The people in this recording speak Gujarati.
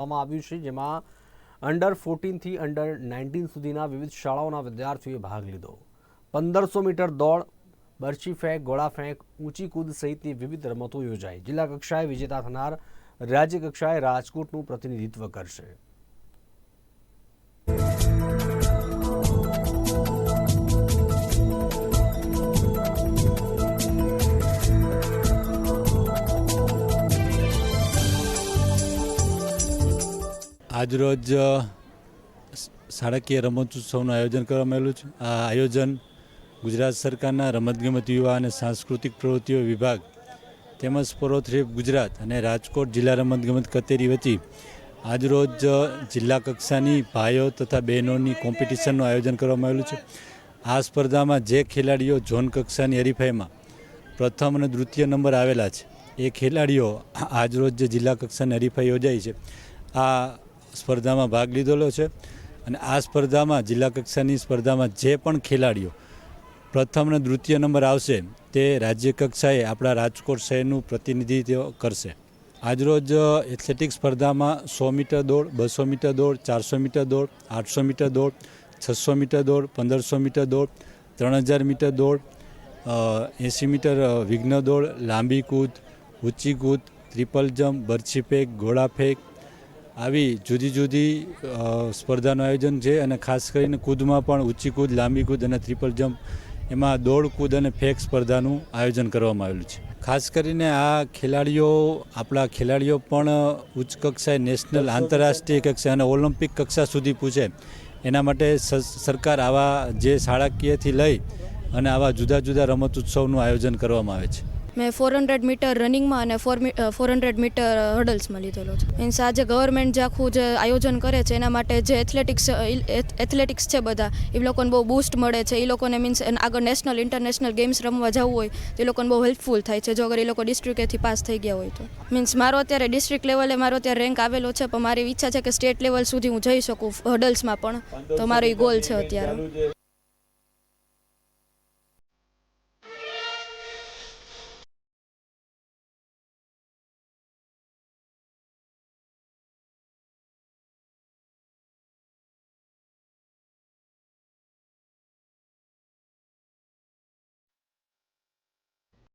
કરવામાં આવ્યું છે, જેમાં અંડર ફોર્ટીનથી અંડર નાઇન્ટીન સુધીના વિવિધ શાળાઓના વિદ્યાર્થીઓએ ભાગ લીધો. પંદરસો મીટર દોડ, બરછી ફેંક, ગોળા ફેંક, ઊંચી કૂદ સહિતની વિવિધ રમતો યોજાઈ. જિલ્લા કક્ષાએ વિજેતા થનાર રાજ્ય કક્ષાએ રાજકોટનું પ્રતિનિધિત્વ કરશે. આજરોજ શાળાકીય રમતોત્સવનું આયોજન કરવામાં આવેલું છે. આ આયોજન ગુજરાત સરકારના રમતગમત યુવા અને સાંસ્કૃતિક પ્રવૃત્તિઓ વિભાગ તેમજ સ્પોરોથ્રીપ ગુજરાત અને રાજકોટ જિલ્લા રમતગમત કચેરી વતી આજરોજ જિલ્લા કક્ષાની ભાઈઓ તથા બહેનોની કોમ્પિટિશનનું આયોજન કરવામાં આવેલું છે. આ સ્પર્ધામાં જે ખેલાડીઓ ઝોન કક્ષાની હરીફાઈમાં પ્રથમ અને દ્વિતીય નંબર આવેલા છે, એ ખેલાડીઓ આજરોજ જિલ્લા કક્ષાની હરીફાઈ યોજાઈ છે. આ સ્પર્ધામાં ભાગ લીધેલો છે અને આ સ્પર્ધામાં જિલ્લા કક્ષાની સ્પર્ધામાં જે પણ ખેલાડીઓ પ્રથમ અને દ્વિતીય નંબર આવશે તે રાજ્ય કક્ષાએ આપણા રાજકોટ શહેરનું પ્રતિનિધિત્વ કરશે. આજરોજ એથ્લેટિક સ્પર્ધામાં સો મીટર દોડ, બસો મીટર દોડ, ચારસો મીટર દોડ, આઠસો મીટર દોડ, છસો મીટર દોડ, પંદરસો મીટર દોડ, ત્રણ હજાર મીટર દોડ એંસી મીટર વિઘ્ન દોડ, લાંબી કૂદ, ઊંચી કૂદ ટ્રિપલ જમ્પ, બરછી ફેંક, ઘોડા ફેંક આવી જુદી જુદી સ્પર્ધાનું આયોજન છે અને ખાસ કરીને કૂદમાં પણ ઊંચી કૂદ, લાંબી કૂદ અને ટ્રિપલ જમ્પ એમાં દોડ, કૂદ અને ફેંક સ્પર્ધાનું આયોજન કરવામાં આવેલું છે. ખાસ કરીને આ ખેલાડીઓ, આપણા ખેલાડીઓ પણ ઉચ્ચ કક્ષાએ નેશનલ આંતરરાષ્ટ્રીય કક્ષાએ અને ઓલિમ્પિક કક્ષા સુધી પૂછે. એના માટે સરકાર આવા જે શાળાકીયથી લઈ અને આવા જુદા જુદા રમત ઉત્સવનું આયોજન કરવામાં આવે છે. મેં ફોર હંડ્રેડ મીટર રનિંગમાં અને ફોર ફોર હંડ્રેડ મીટર હર્ડલ્સમાં લીધેલો છે. મીન્સ આજે ગવર્મેન્ટ જે આખું જે આયોજન કરે છે, એના માટે જે એથ્લેટિક્સ એથ્લેટિક્સ છે બધા એ લોકોને બહુ બૂસ્ટ મળે છે. એ લોકોને મીન્સ આગળ નેશનલ ઇન્ટરનેશનલ ગેમ્સ રમવા જવું હોય, તો એ લોકોને બહુ હેલ્પફુલ થાય છે. જો અગર એ લોકો ડિસ્ટ્રિક્ટેથી પાસ થઈ ગયા હોય તો. મીન્સ મારો અત્યારે ડિસ્ટ્રિક્ટ લેવલે મારો અત્યારે રેન્ક આવેલો છે, પણ મારી ઈચ્છા છે કે સ્ટેટ લેવલ સુધી હું જઈ શકું હર્ડલ્સમાં પણ. તો મારો એ ગોલ છે અત્યારે.